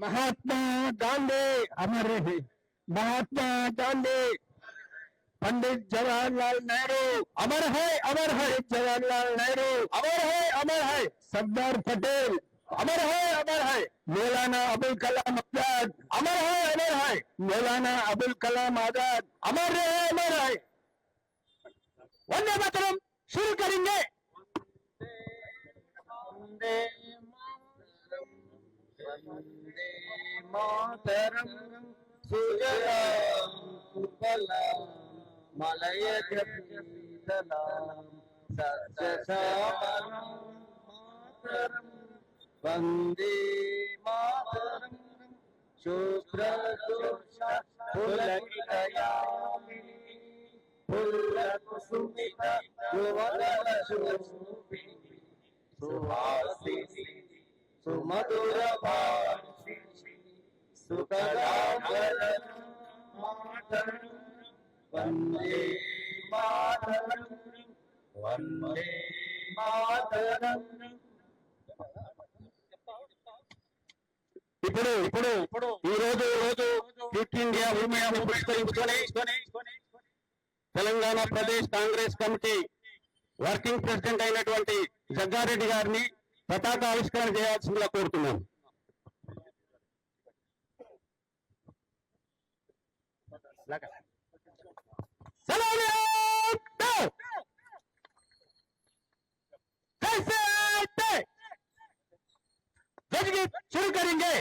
महात्मा गांधी अमर रहे महात्मा गांधी, पंडित जवाहरलाल नेहरू, अमर है अमर है, जवाहरलाल नेहरू, अमर है अमर है। सरदार पटेल, अमर है अमर है। मौलाना अबुल कलाम आज़ाद, अमर है अमर है। मौलाना अबुल कलाम आज़ाद, अमर है अमर है। वंदे मातरम, शुरू करेंगे। वंदे मातरम् सुजलाम् सुफलाम् मलयजपीतलाम् सस्यश्यामलाम् मातरम् वंदे मातरम् सुहासिनी సుమధుర ఇప్పుడు ఇప్పుడు ఈ రోజు ఈ రోజు ఫిట్ ఇండియా ఉరిమయాన్ని పురస్కరించుకొని Telangana Pradesh Congress committee working president అయినటువంటి జగ్గారెడ్డి గారిని పతాక ఆవిష్కరణ చేయాల్సిందిగా కోరుతున్నాం शुरू करेंगे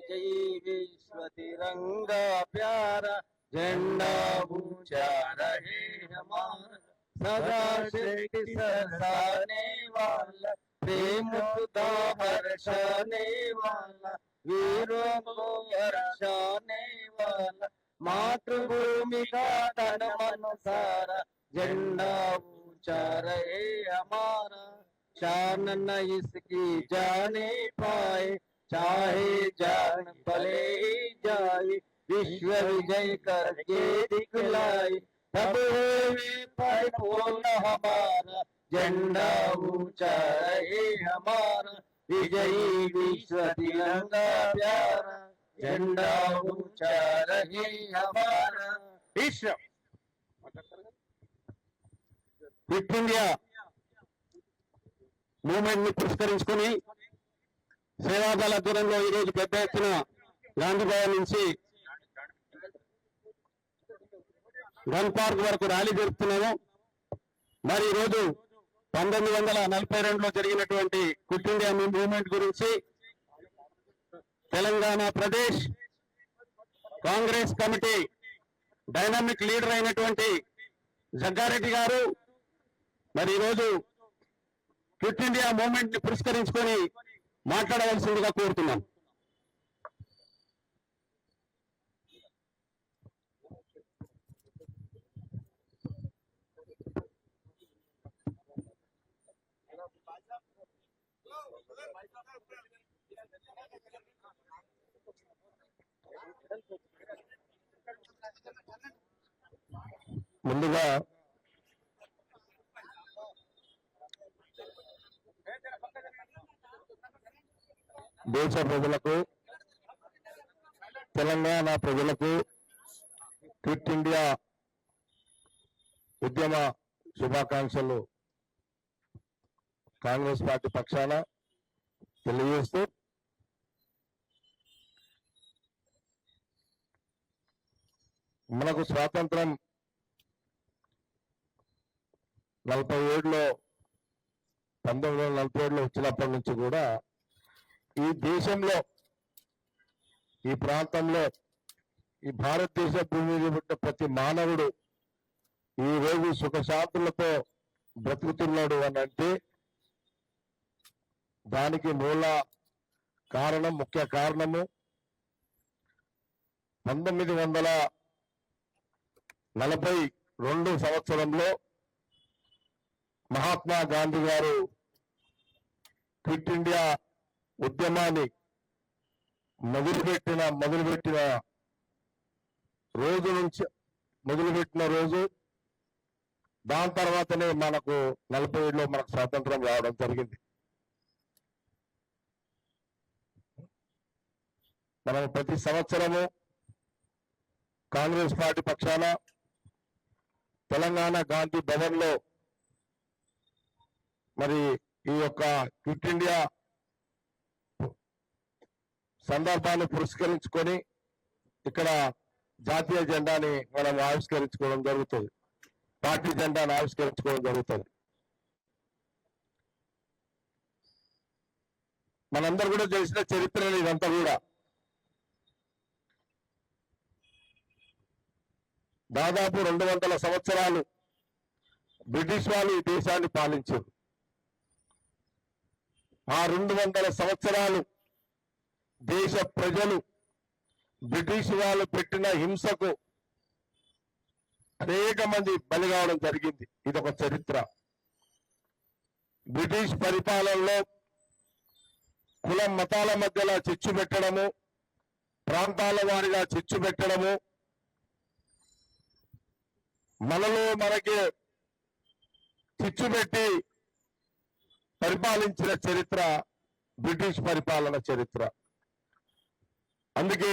जय विश्व तिरंगा प्यारा झंडा ऊंचा रहे हमारा सदा शक्ति सरसाने वाला प्रेम सुधा हर्षाने वाला वीरों को हर्षाने वाला। मातृभूमि का तन मन सारा झंडा ऊँचा रहे हमारा। शान न इसकी जाने पाए, चाहे जान भले जाए। विश्व विजय करके दिखलाए, तब हमारा। झंडा ऊंचा रहे हमारा विजयी विश्व तिरंगा प्यारा झंडा ऊंचा रहे हमारा विश्व క్విట్ ఇండియా మూవ్మెంట్ ని పురస్కరించుకుని సేవాదళ దూరంలో ఈ రోజు పెద్ద ఎత్తున గాంధీ భవన్ నుంచి గన్ పార్క్ వరకు ర్యాలీ జరుపుతున్నాము మరి ఈ రోజు పంతొమ్మిది వందల నలభై రెండులో జరిగినటువంటి క్విట్ ఇండియా మూవ్మెంట్ గురించి Telangana Pradesh Congress committee dynamic leader అయినటువంటి జగ్గారెడ్డి గారు మరి ఈరోజు క్విట్ ఇండియా మూవ్మెంట్ని పురస్కరించుకొని మాట్లాడవలసిందిగా కోరుతున్నాను ముందుగా దేశ ప్రజలకు తెలంగాణ ప్రజలకు క్విట్ ఇండియా ఉద్యమ శుభాకాంక్షలు కాంగ్రెస్ పార్టీ పక్షాన తెలియజేస్తూ మనకు స్వాతంత్రం నలభై ఏడులో పంతొమ్మిది వందల నలభై ఏడులో వచ్చినప్పటి నుంచి కూడా ఈ దేశంలో ఈ ప్రాంతంలో ఈ భారతదేశ భూమి మీద పుట్టిన ప్రతి మానవుడు ఈ రోజు సుఖశాంతులతో బ్రతుకుతున్నాడు అని అంటే దానికి మూల కారణం ముఖ్య కారణము పంతొమ్మిది వందల నలభై రెండు సంవత్సరంలో మహాత్మా గాంధీ గారు క్విట్ ఇండియా ఉద్యమాన్ని మొదలుపెట్టిన మొదలుపెట్టిన రోజు నుంచి మొదలుపెట్టిన రోజు దాని తర్వాతనే మనకు నలభై ఏడులో మనకు స్వాతంత్రం రావడం జరిగింది. మనం ప్రతి సంవత్సరము కాంగ్రెస్ పార్టీ పక్షాన తెలంగాణ గాంధీ భవన్లో మరి ఈ యొక్క క్విట్ ఇండియా సందర్భాన్ని పురస్కరించుకొని ఇక్కడ జాతీయ జెండాని మనం ఆవిష్కరించుకోవడం జరుగుతుంది. పార్టీ జెండాను ఆవిష్కరించుకోవడం జరుగుతుంది. మనందరూ కూడా తెలిసిన చరిత్ర ఇదంతా కూడా. దాదాపు రెండు వందల సంవత్సరాలు బ్రిటిష్ వాళ్ళు ఈ దేశాన్ని పాలించారు. ఆ రెండు వందల సంవత్సరాలు దేశ ప్రజలు బ్రిటిష్ వాళ్ళు పెట్టిన హింసకు అనేక మంది బలి కావడం జరిగింది. ఇది ఒక చరిత్ర. బ్రిటిష్ పరిపాలనలో కులం మతాల మధ్యలో చిచ్చు పెట్టడము ప్రాంతాల వారిగా చిచ్చు పెట్టడము మనలో మనకి చిచ్చు పెట్టి పరిపాలించిన చరిత్ర బ్రిటిష్ పరిపాలన చరిత్ర. అందుకే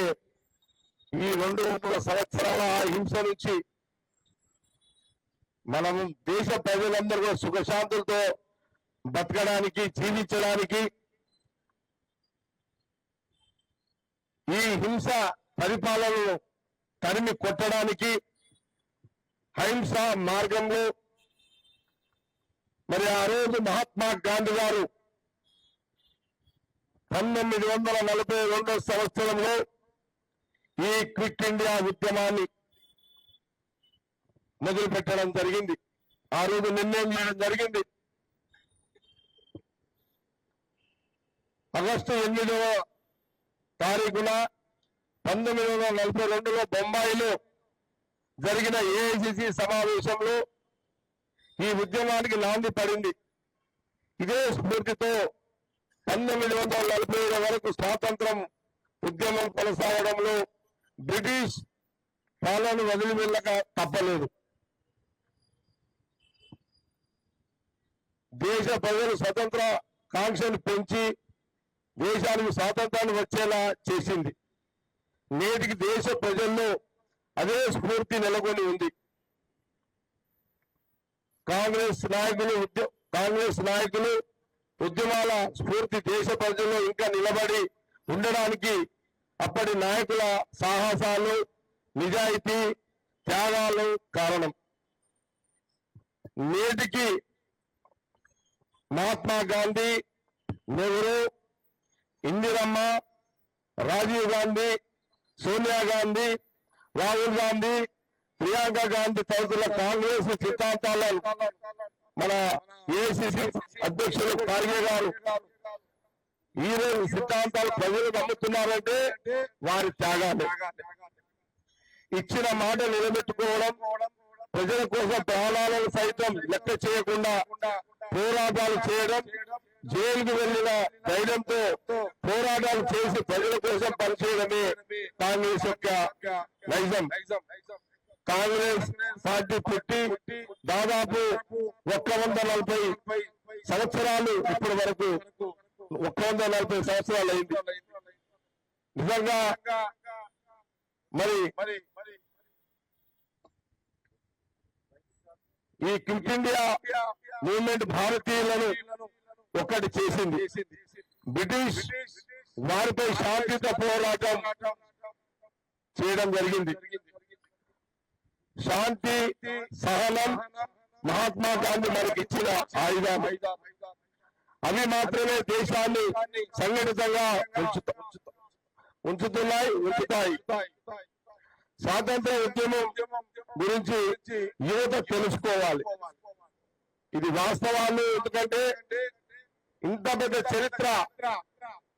ఈ రెండు వందల సంవత్సరాల హింస నుంచి మనం దేశ ప్రజలందరూ సుఖశాంతులతో బతకడానికి జీవించడానికి ఈ హింస పరిపాలనను తరిమి కొట్టడానికి అహింస మార్గంలో మరి ఆ రోజు మహాత్మా గాంధీ గారు పంతొమ్మిది వందల నలభై రెండో సంవత్సరంలో ఈ క్విట్ ఇండియా ఉద్యమాన్ని మొదలు పెట్టడం జరిగింది. ఆ రోజు నిర్ణయం చేయడం జరిగింది. ఆగస్టు ఎనిమిదవ తారీఖున పంతొమ్మిది వందల నలభై రెండులో బొంబాయిలో జరిగిన ఏఐసిసి సమావేశంలో ఈ ఉద్యమానికి నాంది పడింది. ఇదే స్ఫూర్తితో పంతొమ్మిది వందల నలభై ఏడు వరకు స్వాతంత్రం ఉద్యమం కొనసాగడంలో బ్రిటిష్ పాలన వదిలి వెళ్ళక తప్పలేదు. దేశ ప్రజలు స్వతంత్ర కాంక్షను పెంచి దేశానికి స్వాతంత్రాన్ని వచ్చేలా చేసింది. నేటికి దేశ ప్రజల్లో అదే స్ఫూర్తి నెలకొని ఉంది. కాంగ్రెస్ నాయకులు ఉద్య కాంగ్రెస్ నాయకులు ఉద్యమాల స్ఫూర్తి దేశ ప్రజల్లో ఇంకా నిలబడి ఉండడానికి అప్పటి నాయకుల సాహసాలు నిజాయితీ త్యాగాలు కారణం. నేటికి మహాత్మా గాంధీ నెహ్రూ ఇందిరమ్మ రాజీవ్ గాంధీ సోనియా గాంధీ రాహుల్ గాంధీ ప్రియాంక గాంధీ తదితరుల కాంగ్రెస్ సిద్ధాంతాలను మన ఏసీసీ అధ్యక్షులు ఖార్గే గారు ఈ రోజు సిద్ధాంతాలు ప్రజలు నమ్ముతున్నారంటే వారి త్యాగాలు. ఇచ్చిన మాట నిలబెట్టుకోవడం ప్రజల కోసం ప్రాణాలను సైతం లెక్క చేయకుండా పోరాటాలు చేయడం జైలుకు వెళ్ళిన ధైర్యంతో పోరాటాలు చేసి ప్రజల కోసం పనిచేయడమే కాంగ్రెస్ యొక్క నైజం. కాంగ్రెస్ పార్టీ పుట్టి దాదాపు ఒక్క వంద నలభై సంవత్సరాలు ఇప్పటి వరకు ఒక్క వంద నలభై సంవత్సరాలు అయింది. నిజంగా మరి ఈ క్విట్ ఇండియా మూవ్మెంట్ భారతీయులను ఒక్కటి చేసింది. బ్రిటిష్ వారిపై శాంతియుత పోరాటం చేయడం జరిగింది. శాంతి సహనం మహాత్మా గాంధీ మనకి ఇచ్చిన ఆయుధాలు. అవి మాత్రమే దేశాన్ని సంఘటితంగా ఉంచుత- ఉంచుత- ఉంచుతున్నాయి ఉంచుతాయి. స్వాతంత్ర ఉద్యమం గురించి యువత తెలుసుకోవాలి. ఇది వాస్తవాలు ఎందుకంటే ఇంత పెద్ద చరిత్ర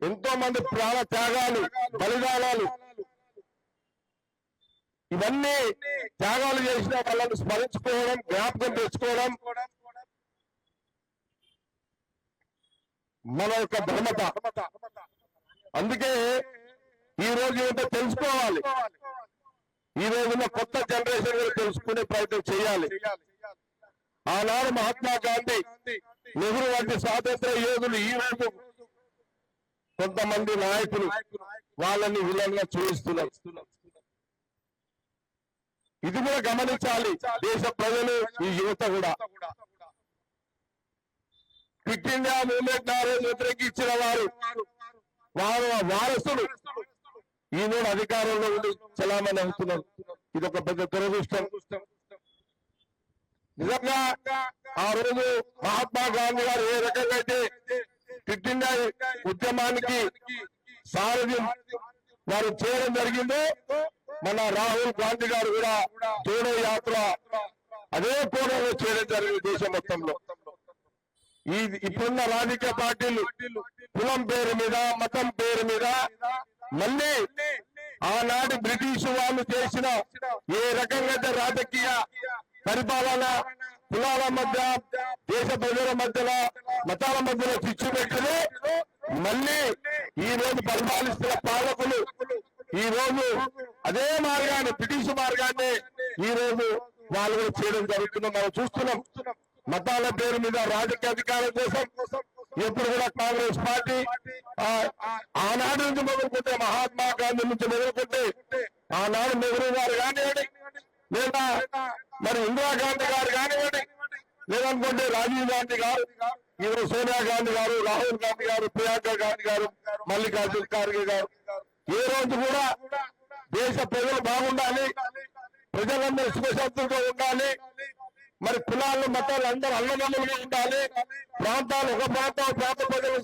ఎంతో మంది ప్రాణ త్యాగాలు బలిదానాలు. ఇవన్నీ త్యాగాలు చేసిన వాళ్ళని స్మరించుకోవడం జ్ఞాపకం తెచ్చుకోవడం మన యొక్క ధర్మత. అందుకే ఈ రోజు ఏంటో తెలుసుకోవాలి. ఈ రోజున కొత్త జనరేషన్ కూడా తెలుసుకునే ప్రయత్నం చేయాలి. ఆనాడు మహాత్మా గాంధీ నెహ్రూ వంటి స్వాతంత్ర యోధులు ఈ రోజు కొంతమంది నాయకులు వాళ్ళని విలన్గా చూపిస్తున్నారు. ఇది కూడా గమనించాలి. దేశ ప్రజలు ఈ యువత కూడా. క్విట్ ఇండియా మూవ్మెంట్ ఆ మోదీకి ఇచ్చిన వారు వారు వారసులు. ఈనాడు అధికారంలో ఉండి చలామణి అవుతున్నారు. ఇది ఒక పెద్ద దురదృష్టం. నిజంగా ఆ రోజు మహాత్మా గాంధీ గారు ఏ రకంగా అయితే క్విట్ ఉద్యమానికి సారథ్యం వారు చేయడం జరిగిందో మన రాహుల్ గాంధీ గారు కూడా జోడో యాత్ర అదే కోణంలో చేయడం జరిగింది దేశం మొత్తంలో. ఈ ఇప్పుడున్న రాజకీయ పార్టీలు కులం పేరు మీద మతం పేరు మీద మళ్ళీ ఆనాటి బ్రిటిష్ వాళ్ళు చేసిన ఏ రకంగా అయితే రాజకీయ పరిపాలన కులాల మధ్య దేశ ప్రజల మధ్యలో మతాల మధ్యలో చిచ్చు పెట్టుకుని మళ్ళీ ఈ రోజు పరిపాలిస్తున్న పాలకులు ఈ రోజు అదే మార్గాన్ని బ్రిటిష్ మార్గాన్ని ఈ రోజు వాళ్ళు చేయడం జరుగుతుంది మనం చూస్తున్నాం. మతాల పేరు మీద రాజకీయ అధికారం కోసం ఎప్పుడు కూడా కాంగ్రెస్ పార్టీ ఆ, ఆనాడు నుంచి మొదలుకుంటే మహాత్మా గాంధీ నుంచి మొదలుకుంటే ఆనాడు నెహ్రూ గారు కానివ్వండి లేదా మరి ఇందిరాగాంధీ గారు కానివ్వండి లేదనుకోండి రాజీవ్ గాంధీ గారు ఈరోజు సోనియా గాంధీ గారు రాహుల్ గాంధీ గారు ప్రియాంక గాంధీ గారు మల్లికార్జున్ ఖార్గే గారు ఏ రోజు కూడా దేశ ప్రజలు బాగుండాలి ప్రజలందరూ సుఖశాంతులతో ఉండాలి మరి కులాలు మతాలు అందరూ అన్నదమ్ములుగా ఉండాలి ప్రాంతాలు ఒక ప్రాంతం ప్రాంత ప్రజలు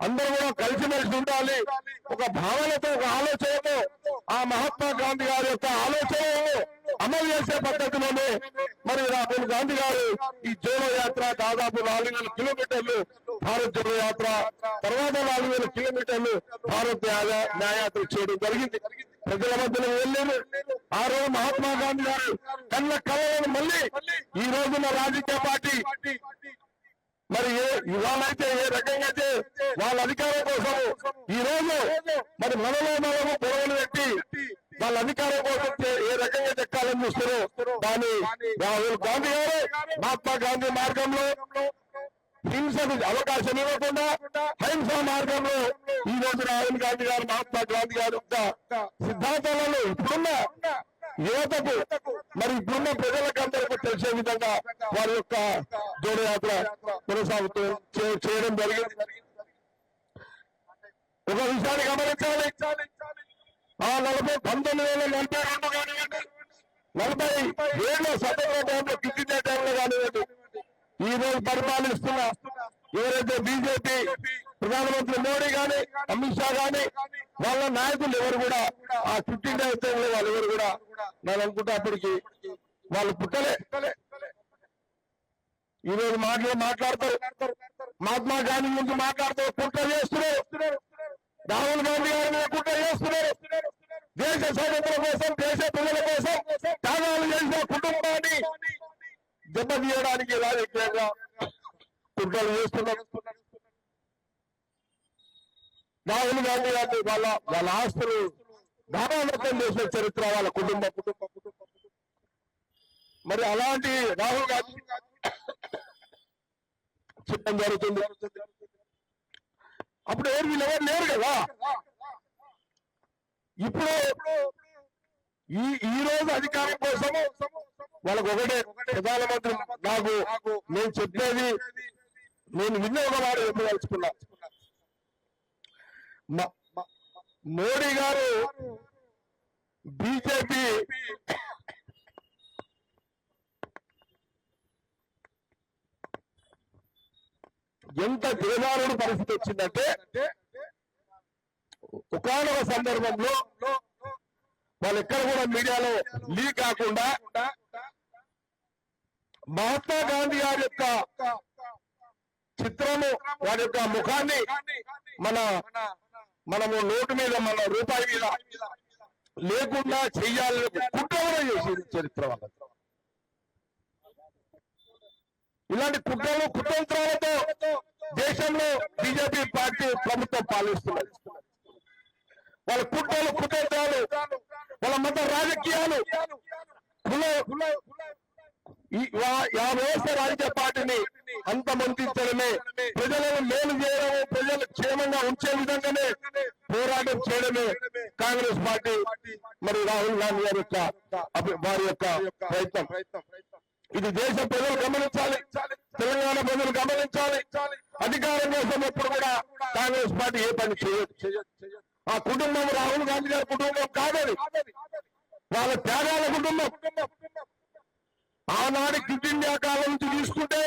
అందరూ కూడా కలిసిమెలిసి ఉండాలి. ఒక భావనతో ఒక ఆలోచనతో ఆ మహాత్మా గాంధీ గారి యొక్క ఆలోచనలను అమలు చేసే పద్ధతిలోనే మరి రాహుల్ గాంధీ గారు ఈ జోడో యాత్ర దాదాపు నాలుగు వేల కిలోమీటర్లు భారత్ జోడో యాత్ర తర్వాత నాలుగు వేల కిలోమీటర్లు భారత్ న్యాయ న్యాయాత్ర చేయడం జరిగింది. ప్రజల మధ్యలో వెళ్ళలేదు ఆ రోజు మహాత్మా గాంధీ గారు కన్న కళలను మళ్ళీ ఈ రోజున రాజకీయ పార్టీ మరి ఇవాళైతే ఏ రకంగా అయితే వాళ్ళ అధికారం కోసం ఈ రోజు మరి మనలో మనము గొడవలు పెట్టి వాళ్ళ అధికారం కోసం ఏ రకంగా చెక్కాలని చూస్తారో దాన్ని రాహుల్ గాంధీ గారు మహాత్మా గాంధీ మార్గంలో హింసకు అవకాశం ఇవ్వకుండా అహింస మార్గంలో ఈ రోజు రాహుల్ గాంధీ గారు మహాత్మా గాంధీ గారు యొక్క సిద్ధాంతాలలో ఇప్పుడున్న యువతకు మరి ఇప్పుడున్న ప్రజలకు అందరికీ తెలిసే విధంగా వారి యొక్క జోడయాత్ర కొనసాగుతూ చేయడం జరిగింది. ఒక విషయాన్ని గమనించాలి. ఆ నలభై పంతొమ్మిది వేల నలభై రెండు కానివ్వండి నలభై ఏళ్ళ స్వతంత్ర టైంలో కింది టైంలో కానివ్వండి ఈ రోజు పరిపాలిస్తున్న ఎవరైతే బీజేపీ ప్రధానమంత్రి మోడీ గాని అమిత్ షా గాని వాళ్ళ నాయకులు ఎవరు కూడా ఆ ఫిఫ్టీన్ డేస్ టైంలో వాళ్ళు ఎవరు కూడా నేను అనుకుంటే అప్పటికి వాళ్ళు పుట్టలే. ఈ రోజు మాటలు మాట్లాడతారు. మహాత్మా గాంధీ గురించి మాట్లాడుతూ కుట్ర చేస్తున్నారు. రాహుల్ గాంధీ గారి మీద కుట్ర చేస్తున్నారు. దేశ స్వాతంత్రం కోసం దేశ ప్రజల కోసం త్యాగాలు చేసిన కుటుంబాన్ని దెబ్బతీయడానికి రాజకీయంగా కుట్రలు చేస్తున్నారు. రాహుల్ గాంధీ గారిని వాళ్ళ వాళ్ళ ఆస్తులు దానామతం చేసిన చరిత్ర వాళ్ళ కుటుంబ. కుటుంబ కుటుంబ మరి అలాంటి రాహుల్ గాంధీ చెప్పడం జరుగుతుంది. అప్పుడు ఎవరు వీళ్ళు ఎవరు లేరు కదా. ఇప్పుడు ఈ ఈ రోజు అధికారం కోసం వాళ్ళకు ఒకటే ప్రధానమంత్రి నాకు నేను చెప్పేది నేను విన్న ఒక మాట చెప్పదలుచుకున్నా. మోడీ గారు బీజేపీ ఎంత దిగజారుడు పరిస్థితి వచ్చిందంటే ఒకనొక సందర్భంలో వాళ్ళు ఎక్కడ కూడా మీడియాలో లీక్ కాకుండా మహాత్మా గాంధీ గారి యొక్క చిత్రము వారి యొక్క ముఖాన్ని మన మనము నోటు మీద మన రూపాయి మీద లేకుండా చెయ్యాలని కుట్ర కూడా చేసేది చరిత్ర వాళ్ళ ఇలాంటి కుట్రలు కుతంత్రాలతో దేశంలో బీజేపీ పార్టీ ప్రభుత్వం పాలిస్తున్నారు వాళ్ళ కుట్రలు కుతంత్రాలు వాళ్ళ మత రాజకీయాలు కుల ఈ రాజకీయ పార్టీని అంతమందించడమే. ప్రజలను మేలు చేయడము ప్రజలు క్షేమంగా ఉంచే విధంగానే పోరాటం చేయడమే. కాంగ్రెస్ పార్టీ మరి రాహుల్ గాంధీ గారి యొక్క వారి యొక్క ప్రయత్నం. ఇది దేశ ప్రజలు గమనించాలి. తెలంగాణ ప్రజలు గమనించాలి. అధికారం కోసం ఎప్పుడు కూడా కాంగ్రెస్ పార్టీ ఏ పని చేయదు. ఆ కుటుంబం రాహుల్ గాంధీ గారి కుటుంబం కాదని వాళ్ళ త్యాగాల కుటుంబం. ఆనాడు క్విట్ ఇండియా కాలం నుంచి తీసుకుంటే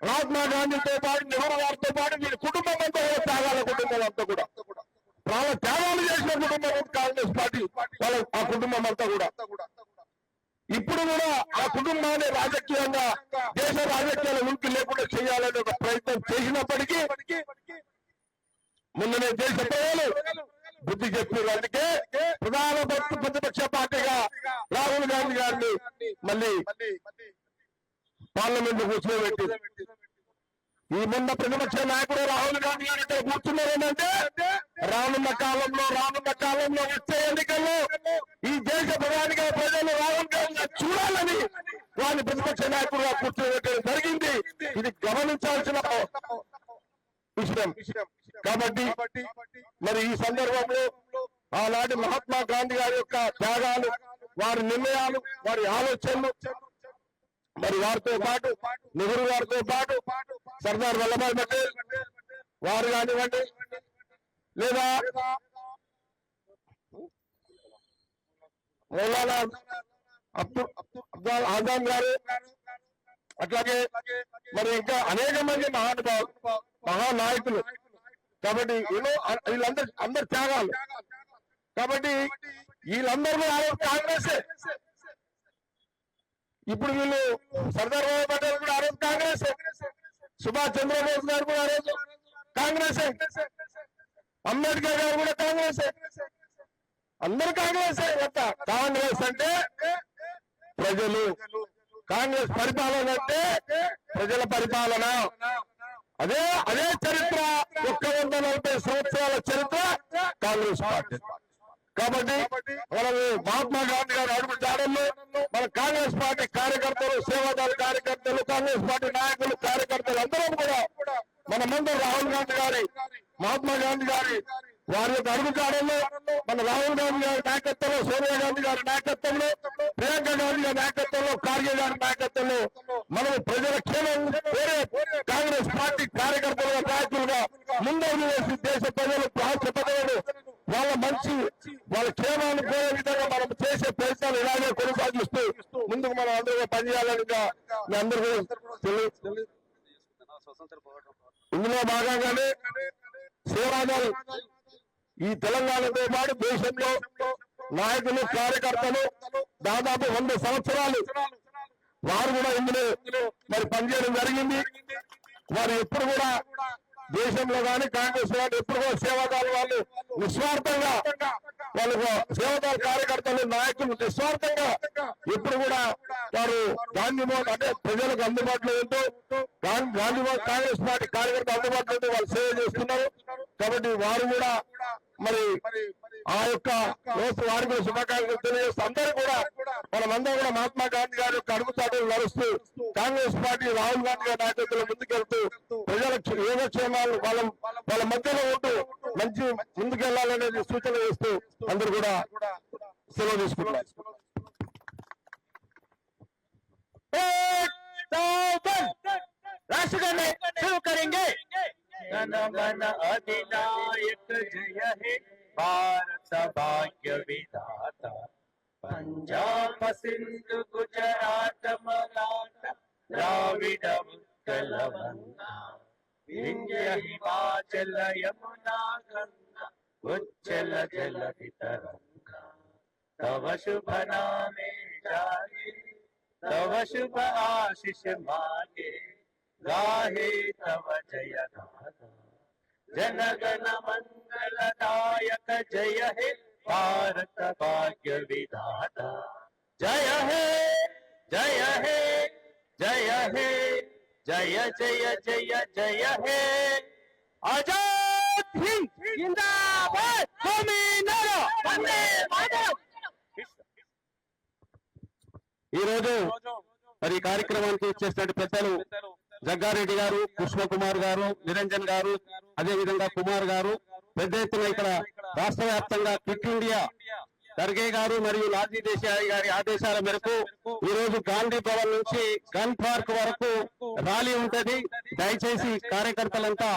మహాత్మా గాంధీతో పాటు నెహ్రూ గారితో పాటు వీళ్ళ కుటుంబం అంతా కూడా త్యాగాల కుటుంబం అంతా కూడా. వాళ్ళ త్యాగాలు చేసిన కుటుంబం కాంగ్రెస్ పార్టీ వాళ్ళ ఆ కుటుంబం అంతా కూడా. ఇప్పుడు కూడా ఆ కుటుంబాన్ని రాజకీయంగా దేశ రాజకీయాల ఉనికి లేకుండా చేయాలనే ఒక ప్రయత్నం చేసినప్పటికీ ముందునే దేశ ప్రజలు బుద్ధి చెప్పారు అందుకే ప్రధాన ప్రతిపక్ష పార్టీగా రాహుల్ గాంధీ గారిని మళ్ళీ పార్లమెంట్ కూర్చోబెట్టి. ఈ మొన్న ప్రతిపక్ష నాయకుడు రాహుల్ గాంధీ గారు ఇక్కడ కూర్చున్నారు ఏంటంటే రానున్న కాలంలో రానున్న కాలంలో వచ్చే ఎన్నికల్లో ఈ దేశ ప్రధానిగా ప్రజలు రాహుల్ గాంధీ చూడాలని వారిని ప్రతిపక్ష నాయకుడుగా కూర్చోబెట్టడం జరిగింది. ఇది గమనించాల్సిన విషయం. కాబట్టి మరి ఈ సందర్భంలో ఆనాటి మహాత్మా గాంధీ గారి యొక్క త్యాగాలు వారి నిర్ణయాలు వారి ఆలోచనలు మరి వారితో పాటు నెహ్రూ గారితో పాటు సర్దార్ వల్లభాయ్ పటేల్ వారు కానివ్వండి లేదా మౌలానా అబ్దుల్ అబ్దుల్ ఆజాద్ గారు అట్లాగే మరి ఇంకా అనేక మంది మహానుభావులు మహానాయకులు. కాబట్టి ఎన్నో వీళ్ళందరూ అందరు త్యాగాలు. కాబట్టి వీళ్ళందరూ కాంగ్రెస్ ఇప్పుడు వీళ్ళు సర్దార్ వల్లభాయ్ పటేల్ కూడా ఆ రోజు కాంగ్రెస్ సుభాష్ చంద్రబోస్ గారు కూడా ఆ రోజు కాంగ్రెస్ అంబేద్కర్ గారు కూడా కాంగ్రెస్. అందరు కాంగ్రెస్ కాంగ్రెస్ అంటే ప్రజలు. కాంగ్రెస్ పరిపాలన అంటే ప్రజల పరిపాలన. అదే అదే చరిత్ర. ఒక్క వంద నలభై సంవత్సరాల చరిత్ర కాంగ్రెస్ పార్టీ. కాబట్టి మనము మహాత్మా గాంధీ గారు అడుగు కాంగ్రెస్ పార్టీ కార్యకర్తలు సేవాదారు కార్యకర్తలు కాంగ్రెస్ పార్టీ నాయకులు కార్యకర్తలు అందరం కూడా మనమందరం రాహుల్ గాంధీ గారి మహాత్మా గాంధీ గారి వారి యొక్క అడుగు మన రాహుల్ గాంధీ గారి నాయకత్వంలో సోనియా గాంధీ గారి నాయకత్వంలో ప్రియాంక గాంధీ గారి నాయకత్వంలో కార్గే గారి నాయకత్వంలో మనం ప్రజల క్షేమం కోరే కాంగ్రెస్ పార్టీ కార్యకర్తలుగా నాయకులుగా ముందడుగు వేసి దేశ ప్రజలు రాష్ట్ర ప్రజలు వాళ్ళ మంచి వాళ్ళ క్షేమాన్ని కోరే మీ అందరూ కూడా ఇందులో భాగంగానే సేవాదల్ ఈ తెలంగాణతో పాటు దేశంలో నాయకులు కార్యకర్తలు దాదాపు వంద సంవత్సరాలు వారు కూడా ఇందులో మరి పనిచేయడం జరిగింది. వారు ఎప్పుడు కూడా దేశంలో కానీ కాంగ్రెస్ వాళ్ళు ఎప్పుడు కూడా సేవాదాలు వాళ్ళు నిస్వార్థంగా వాళ్ళు సేవాదాల కార్యకర్తలు నాయకులు నిస్వార్థంగా ఎప్పుడు కూడా వారు గాంధీమోహన్ అంటే ప్రజలకు అందుబాటులో ఉంటూ గాంధీమోహన్ కాంగ్రెస్ పార్టీ కార్యకర్తలు అందుబాటులో ఉంటూ వాళ్ళు సేవ చేస్తున్నారు. కాబట్టి వారు కూడా మరి ఆ యొక్క రోజు వారికి కూడా శుభాకాంక్షలు తెలియజేస్తూ అందరూ కూడా మనమందరం కూడా మహాత్మా గాంధీ గారి యొక్క అడుగుతాటలు నడుస్తూ కాంగ్రెస్ పార్టీ రాహుల్ గాంధీ గారి నాయకత్వంలో ముందుకెళ్తూ ప్రజల క్ష- యోగక్షేమాలు వాళ్ళ వాళ్ళ మధ్యలో ఉంటూ మంచి ముందుకెళ్లాలనేది సూచన చేస్తూ అందరూ కూడా సెలవు తీసుకుంటున్నారు राष्ट्रगान शुरू करेंगे गण अधिनायक जय हे भारत भाग्य विधाता पंजाब सिंधु गुजरात मराठा द्राविड विंध्य हिमाचल यमुना गंगा उच्चल जलधि तरंगा तव शुभ नामे जागे, तव शुभ आशीष मागे। गाहे तव जय गाथा जन गण मंगलदायक जय हे भारत भाग्य विधाता जय हे जय हे जय हे जय जय जय जय हे आजाद हिंद जिंदाबाद भूमि नरो वंदे मातरम ఈ రోజు మరి ఈ కార్యక్రమానికి ఇచ్చేసిన పెద్దలు జగ్గారెడ్డి గారు పుష్ప కుమార్ గారు నిరంజన్ గారు అదే విధంగా కుమార్ గారు పెద్ద ఎత్తున ఇక్కడ రాష్ట్ర వ్యాప్తంగా క్విట్ ఇండియా ఖర్గే గారు మరియు లాల్జీ దేశాయి గారి ఆదేశాల మేరకు ఈ రోజు గాంధీ భవన్ నుంచి గన్ పార్క్ వరకు ర్యాలీ ఉంటది. దయచేసి కార్యకర్తలంతా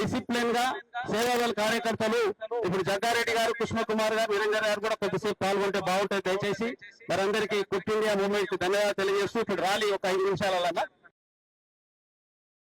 డిసిప్లిన్గా సేవాదళ కార్యకర్తలు ఇప్పుడు జగ్గారెడ్డి గారు కృష్ణకుమార్ గారు నిరంజన్ గారు కూడా కొద్దిసేపు పాల్గొంటే బాగుంటుంది. దయచేసి మరందరికీ క్విట్ ఇండియా మూవ్మెంట్ ధన్యవాదాలు తెలియజేస్తూ ఇప్పుడు ర్యాలీ ఒక ఐదు నిమిషాల